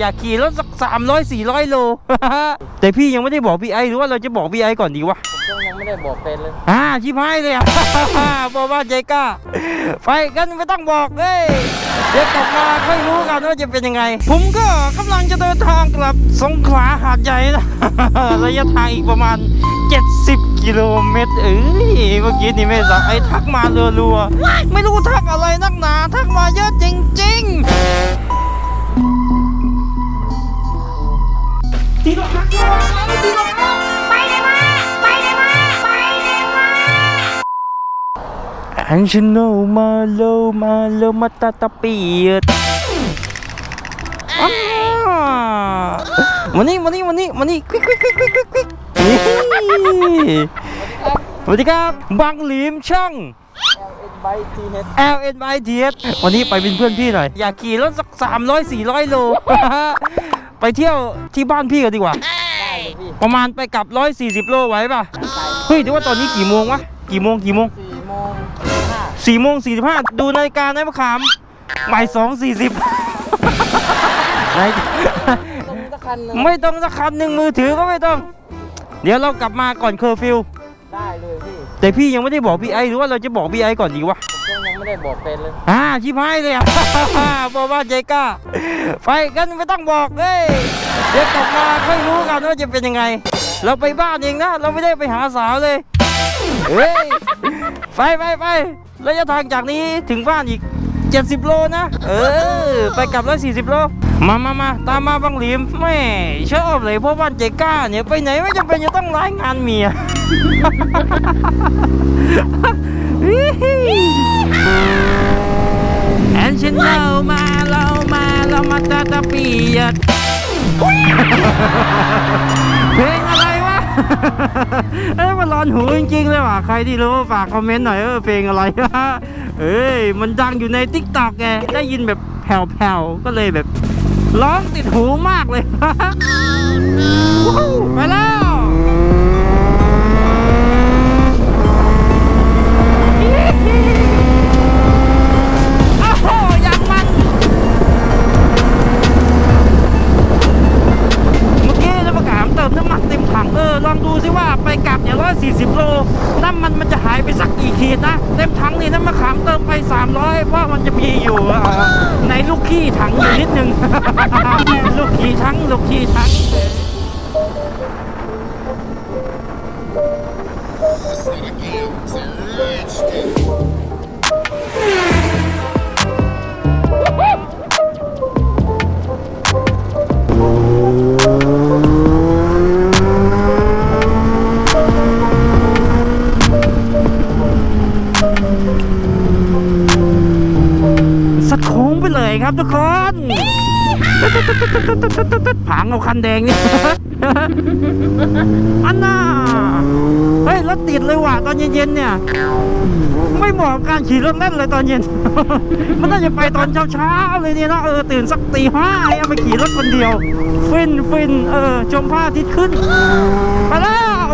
อยากขี่รถสักสามร้อยสี่ร้อยโล แต่พี่ยังไม่ได้บอกพี่ไอหรือว่าเราจะบอกพี่ไอก่อนดีวะผมก็ยังไม่ได้บอกแฟนเลย อ่าชิบหายเลยอะบอกว่าใจกล้า ไปกันไม่ต้องบอกเลยเดี๋ยวกลับมาค่อยรู้กันว่าจะเป็นยังไง ผมก็กำลังจะเดินทางกลับสงขลาหาดใหญ่นะระยะทางอีกประมาณ 70 กิโลเมตรเอ้ยเมื่อกี้นี่แม่สาวไอ้ทักมารัวๆไม่รู้ทักอะไรนักหนา ทักมาเยอะจริง ๆ ทีละทักมาทีละทักไปเลยมาไปเลยมาไปเลยมาอันฉันโนมาโลมาโลมาตาตาปีดวมานี่มานี่มานี่มานี่ควิกควิกควิกควิกควิกควิกนี่สวัสดีครับบางหลีมช่าง L N I T S วันนี้ไปเป็นเพื่อนพี่หน่อย อยากขี่รถสักสามร้อยสี่ร้อยโล ไปเที่ยวที่บ้านพี่กันดีกว่า ได้เลยพี่ประมาณไปกลับร้อยสี่สิบโลไหวป่ะ เฮ้ยแต่ว่าตอนนี้กี่โมงวะ กี่โมงกี่โมงสี่โมงห้าสี่โมงสี่สิบห้าดูนาฬิกาในมะขามบ่ายสองสี่สิบต้องสักคันหนึ่งไม่ต้องสักคันหนึ่งมือถือก็ไม่ต้อง เดี๋ยวเรากลับมาก่อนเคอร์ฟิว ได้เลยพี่แต่พี่ยังไม่ได้บอกพี่ไอหรือว่าเราจะบอกพี่ไอก่อนดีวะผมก็ ยังไม่ได้บอกแฟนเลย อ่าชิบหายเลยอะ บอกว่าใจกล้า ไปกันไม่ต้องบอกเลยเดี๋ยวกลับมาค่อยรู้กันว่าจะเป็นยังไง เราไปบ้านเองนะ เราไม่ได้ไปหาสาวเลย เฮ้ย ไปไปไประยะทางจากนี้ถึงบ้านอีก 70 โลนะ เออ ไปกลับร้อยสี่สิบโล มามามาตามมาบางหลีมแม่ชอบเลยเพราะบ้านใจกล้าเนี่ยไปไหนไม่จำเป็นจะต้องรายงานเมีย แอนฉันเรามาเรามาเรามาตาตาเปียดเพลงอะไรวะเอ้ยมันร้อนหูจริงๆเลยว่ะใครที่รู้ฝากคอมเมนต์หน่อยเออเพลงอะไรวะเอ้ยมันดังอยู่ในทิกตอกแกได้ยินแบบแผ่วๆก็เลยแบบร้องติดหูมากเลยไปแล้ว 300เพราะมันจะมีอยู่ในลูกขี้ถังอยู่นิดนึง ลูกขี้ถังลูกขี้ถังสั ครับทุกคนผางเอาคันแดงนี่อันน่าเฮ้ยรถติดเลยว่ะตอนเย็นๆเนี่ย ไม่เหมาะกับการขี่รถเล่นเลยตอนเย็น มันน่าจะไปตอนเช้าๆเลยเนี่ยนะเออตื่นสักตีห้าเอาไปขี่รถคนเดียวฟินฟินเออชมพระอาทิตย์ขึ้นไปแล้ว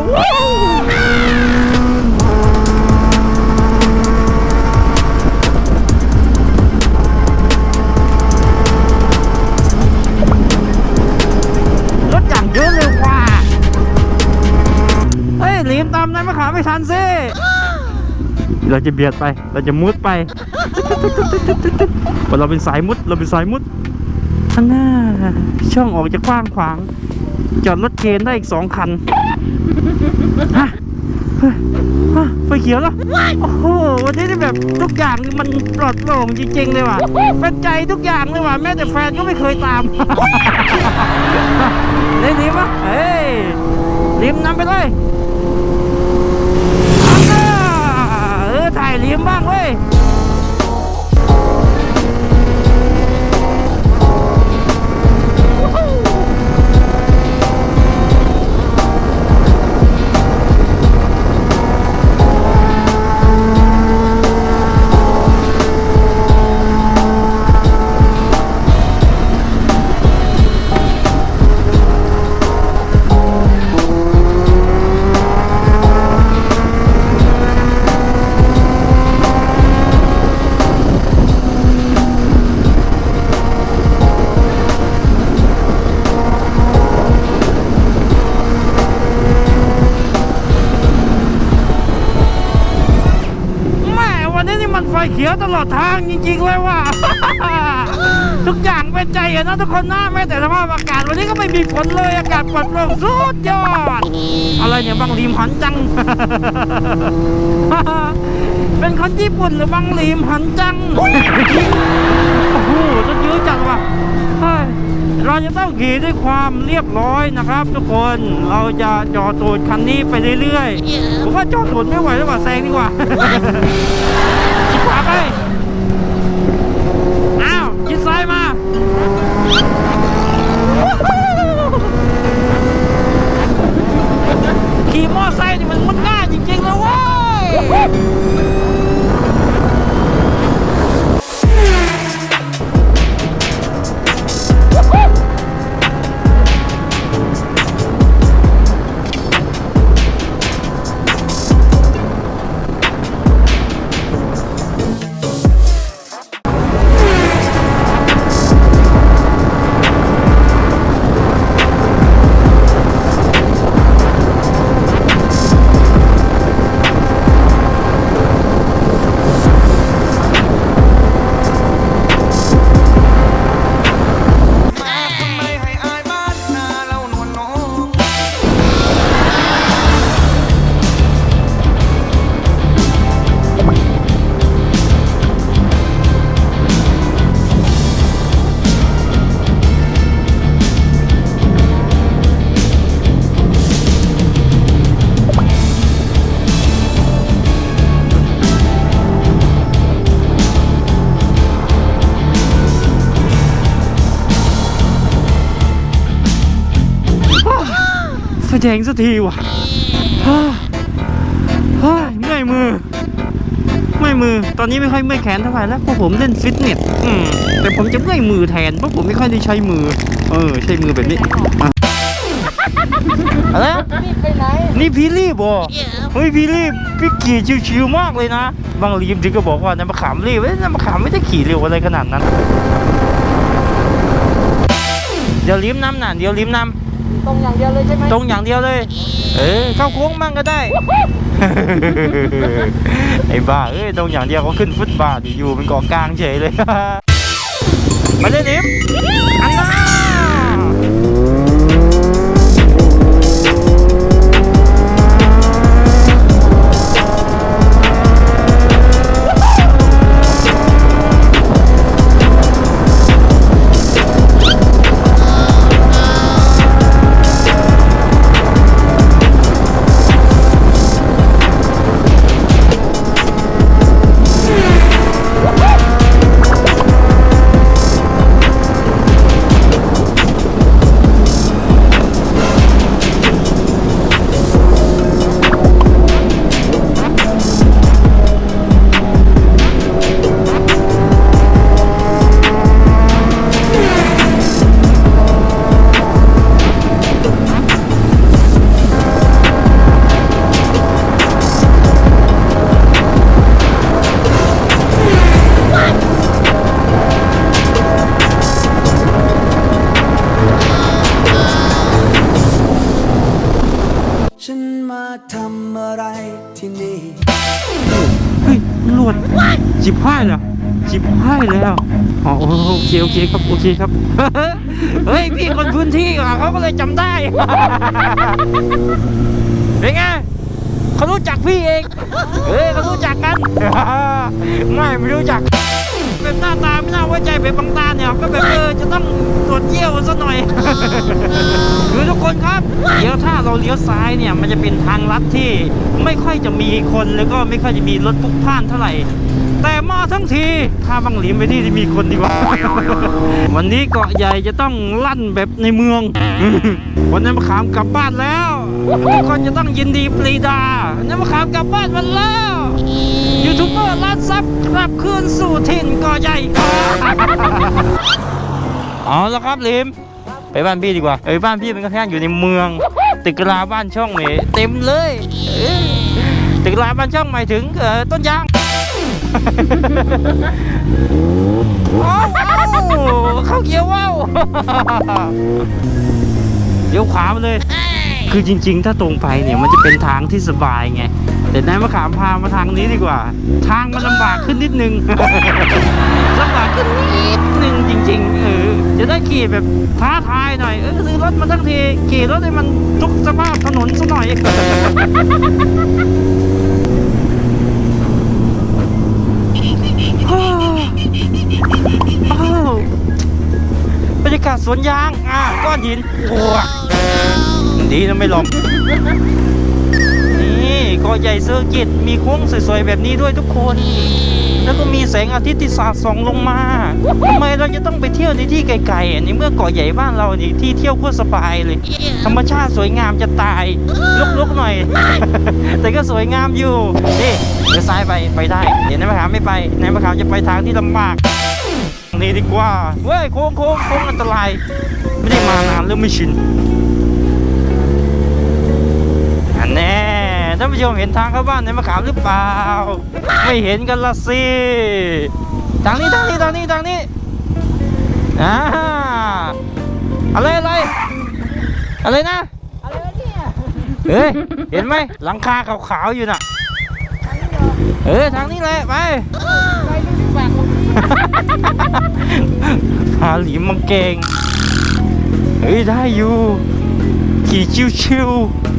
มนายมะขามไม่ทันสิเราจะเบียดไป เราจะมุดไปเพราะเราเป็นสายมุด เราเป็นสายมุดข้างหน้า ช่องออกจะกว้างขวาง จอดรถเคนได้อีกสองคันฮะเฮ้ยฮะไฟเขียวแล้ว โอ้โห วันนี้นี่แบบทุกอย่างนี่มันปลอดโปร่งจริงๆเลยว่ะเป็นใจทุกอย่างเลยว่ะ แม้แต่แฟนก็ไม่เคยตามเลยลิมอะเฮ้ยลิมนำไปเลยเอาหน้า เออ มันไฟเขียวตลอดทางจริงๆเลยว่ะทุกอย่างเป็นใจอะนะทุกคนนะแม้แต่สภาพอากาศวันนี้ก็ไม่มีฝนเลยอากาศปลอดโปร่งสุดยอดอะไรเนี่ยบังลีมหันจัง เป็นคนญี่ปุ่นหรือบังลีมหันจังโอ้โหต้นยื้อจังว่ะเราจะต้องขี่ด้วยความเรียบร้อยนะครับ ทุกคนเราจะจอดตูดคันนี้ไปเรื่อยๆผมว่าจอดตูดไม่ไหวแล้วว่ะแซงดีกว่า ไป อ้าวชิดซ้ายมาขี่มอไซค์นี่มันมันง่ายจริงๆเลยเว้ย ไฟแดงสักทีว่ะฮ่าฮ่าเมื่อยมือเมื่อยมือ ตอนนี้ไม่ค่อยเมื่อยแขนเท่าไหร่แล้วเพราะผมเล่นฟิตเนสอืมแต่ผมจะเมื่อยมือแทนเพราะผมไม่ค่อยได้ใช้มือ เออ ใช้มือแบบนี้อะอะไรนะรีบไปไหน นี่พี่รีบบ่เฮ้ยพี่รีบพี่ขี่ชิวๆมากเลยนะ บางรีบถึงก็บอกว่าน้ำมะขามรีบเอ้ยน้ำมะขามไม่ได้ขี่เร็วอะไรขนาดนั้น เดี๋ยวลิ้มน้ำน่ะเดี๋ยวลิ้มน้ำ ตรงอย่างเดียวเลยใช่ไหมตรงอย่างเดียวเลย เออเข้าโค้งมั่งก็ได้ ไอ้บ้าเอ้ยตรงอย่างเดียวเขาขึ้นฟุตบาทอยู่เป็นเกาะกลางเฉยเลย มาเลยนิมอันน่า จิบห้แล้วอ๋อโอเคโอเคครับโอเคครับ เฮ้ยพี่คนพื้นที่อะเขาก็เลยจำได้ เป็นไงเขารู้จักพี่เอง เฮ้ยเขารู้จักกัน ไม่ไม่รู้จักแบบหน้าตาไม่น่าไว้ใจแบบบางตาเนี่ยก็แบบเออจะต้องตรวจเยี่ยวซะหน่อยคือทุกคนครับ เดี๋ยวถ้าเราเลี้ยวซ้ายเนี่ยมันจะเป็นทางลัดที่ไม่ค่อยจะมีคนแล้วก็ไม่ค่อยจะมีรถพลุกพล่านเท่าไหร่ แต่มาทั้งทีพาบังหลีมไปที่ที่มีคนดีกว่า วันนี้เกาะใหญ่จะต้องลั่นแบบในเมือง วันนั้มะขามกลับบ้านแล้วทุกคนจะต้องยินดีปรีดาวันนั้มะขามกลับบ้านมันแล้วยูทูบเบอร์ล้านซับกลับคืนสู่ถิ่นเกาะใหญ่เอาแล้วครับลิมไปบ้านพี่ดีกว่าเอ้ยบ้านพี่มันก็แค่อยู่ในเมือง ตึกกะลาบ้านช่องนี่เต็มเลยตึกกะลาบ้านช่องหมายถึงต้นยาง ว้าวเข้าเกียร์ว้าวเดี๋ยวขวามาเลย คือจริง ๆ ถ้าตรงไปเนี่ยมันจะเป็นทางที่สบายไง แต่นายมะขามพามาทางนี้ดีกว่า ทางมันลำบากขึ้นนิดนึงลำบากขึ้นนิดนึงจริง ๆ เออ จะได้ขี่แบบท้าทายหน่อย เออซื้อรถมาทั้งทีขี่รถให้มันทุกสภาพถนนซะหน่อย สวนยาง อ่าก้อนหินโอ้ดีนะไม่ล้มนี่ก็ใหญ่เซอร์กิตมีโค้งสวยๆแบบนี้ด้วยทุกคน แล้วก็มีแสงอาทิตย์ที่สาดส่องลงมาทำไมเราจะต้องไปเที่ยวในที่ไกลๆอะในเมื่อเกาะใหญ่บ้านเรานี่ที่เที่ยวโคตรสบายเลย ธรรมชาติสวยงามจะตายลุกๆหน่อย แต่ก็สวยงามอยู่นี่เดี๋ยวซ้ายไปไปได้เดี๋ยวนายมะขามไม่ไปนายมะขามจะไปทางที่ลำบาก นี่ดีกว่า เว้ยโค้งโค้งโค้งอันตราย ไม่ได้มานานเริ่มไม่ชินอันแน่ท่านผู้ชมเห็นทางเข้าบ้านนายมะขามหรือเปล่า ไม่เห็นกันละสิทางนี้ทางนี้ทางนี้ทางนี้อ่าอะไรอะไรอะไรนะอะไรวะเนี่ยเฮ้ยเห็นไหมหลังคาขาวๆอยู่น่ะเออทางนี้แหละไป หาหลีมังเกงเฮ้ยได้อยู่ ขี่ชิว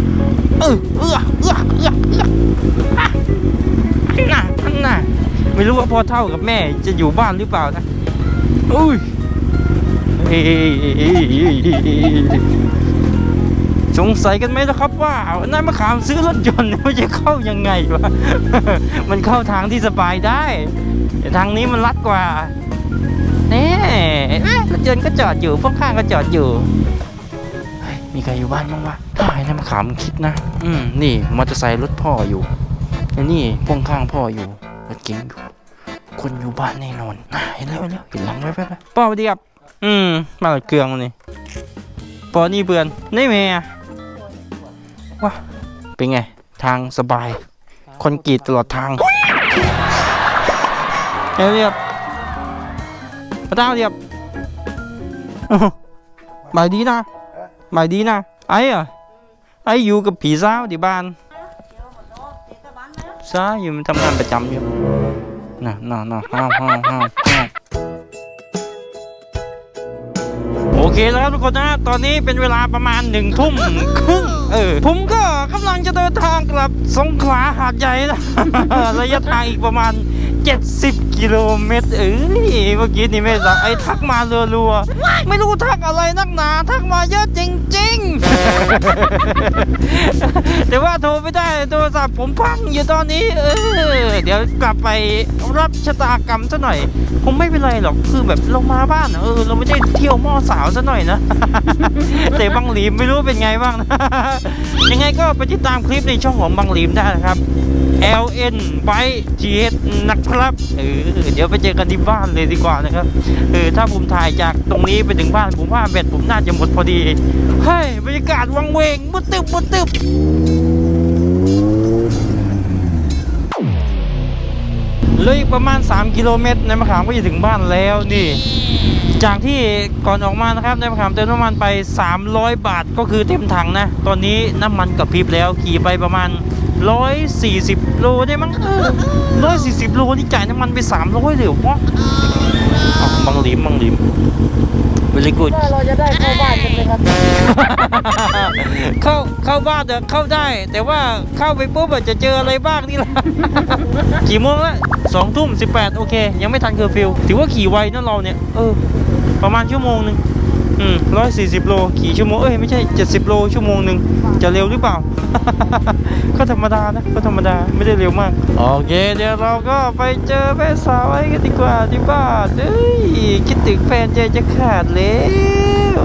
ๆเออเออเออเออเอออะน่ะอันน่ะไม่รู้ว่าพ่อเท่ากับแม่จะอยู่บ้านหรือเปล่านะอุ้ยเฮ้ยสงสัยกันไหมนะครับว่านายมะขามซื้อรถยนต์มันจะเข้ายังไงวะ มันเข้าทางที่สบายได้ แต่ทางนี้มันลัดกว่าแน่เอ๊ะรถยนต์ก็จอดอยู่พวกข้างก็จอดอยู่มีใครอยู่บ้านบ้างวะถ้าให้นายมะขามคิดนะ อืม นี่มอเตอร์ไซค์รถพ่ออยู่แล้วนี่พ่วงข้างพ่ออยู่รถเก๋งอยู่คนอยู่บ้านแน่นอนน่าเห็นแล้วเห็นแล้วเห็นหลังไว้ไปไปป้าสวัสดีครับ อืม มาละเกลืองนี่ปอนี่เบือน นี่แม่ว้าเป็นไง ทางสบาย คนกรีตตลอดทาง เรียบพระเจ้าเรียบหบายดีนะบายดีนะไอ้อะไอ้อยู่กับผีสาวที่บ้านสาวอยู่มันทำงานประจำอยู่น่ะน่ะน่ะห้าห้าห้าโอเคแล้วครับทุกคนนะตอนนี้เป็นเวลาประมาณหนึ่งทุ่มครึ่งเออผมก็กำลังจะเดินทางกลับสงขลาหาดใหญ่นะระยะทางอีกประมาณ 70 กิโลเมตรเอ้ยเมื่อกี้นี่ไม่สักไอ้ทักมารัวๆ ไม่รู้ทักอะไรนักหนา ทักมาเยอะจริงๆ แต่ว่าโทรไม่ได้โทรศัพท์ผมพังอยู่ตอนนี้ เออ เดี๋ยวกลับไปรับชะตากรรมซะหน่อยคงไม่เป็นไรหรอกคือแบบเรามาบ้านเออ เราไม่ได้เที่ยวหม้อสาวซะหน่อยนะ แต่บังหลีมไม่รู้เป็นไงบ้างนะยังไงก็ไปติดตามคลิปในช่องของบังหลีมได้นะครับ LN by GS นะครับเออเดี๋ยวไปเจอกันที่บ้านเลยดีกว่านะครับเออถ้าผมถ่ายจากตรงนี้ไปถึงบ้านผมว่าแบตผมน่าจะหมดพอดีเฮ้ยบรรยากาศวังเวงมุดตึบมุดตึบเหลยอีกประมาณ 3 กิโลเมตรในมะขามก็จะถึงบ้านแล้วนี่ จากที่ก่อนออกมานะครับในมะขามเติมน้ำมันไป 300 บาทก็คือเต็มถังนะ ตอนนี้น้ำมันกับพริบแล้วขี่ไปประมาณ 140โลได้มั้งเออ140โลนี่จ่ายน้ำมันไป300เลยเหรอวะอ๋อบังหลิมบังหลิม very good ว่าเราจะได้เข้าบ้านกันไหมครับเข้าเข้าบ้านเถอะเข้าได้ แต่ว่าเข้าไปปุ๊บอะจะเจออะไรบ้างนี่แหละกี่โมงละสองทุ่มสิบแปดโอเค ยังไม่ทันเคอร์ฟิวถือว่าขี่ไวนะเราเนี่ยเออประมาณชั่วโมงหนึ่ง อืมร้อยสี่สิบโลขี่ชั่วโมงเอ้ยไม่ใช่เจ็ดสิบโลชั่วโมงหนึ่งจะเร็วหรือเปล่า ก็ธรรมดานะก็ธรรมดาไม่ได้เร็วมากโอเคเดี๋ยวเราก็ไปเจอแม่สาวไอ้กันดีกว่าที่บ้านเอ้ยคิดถึงแฟนใจจะขาดแล้ว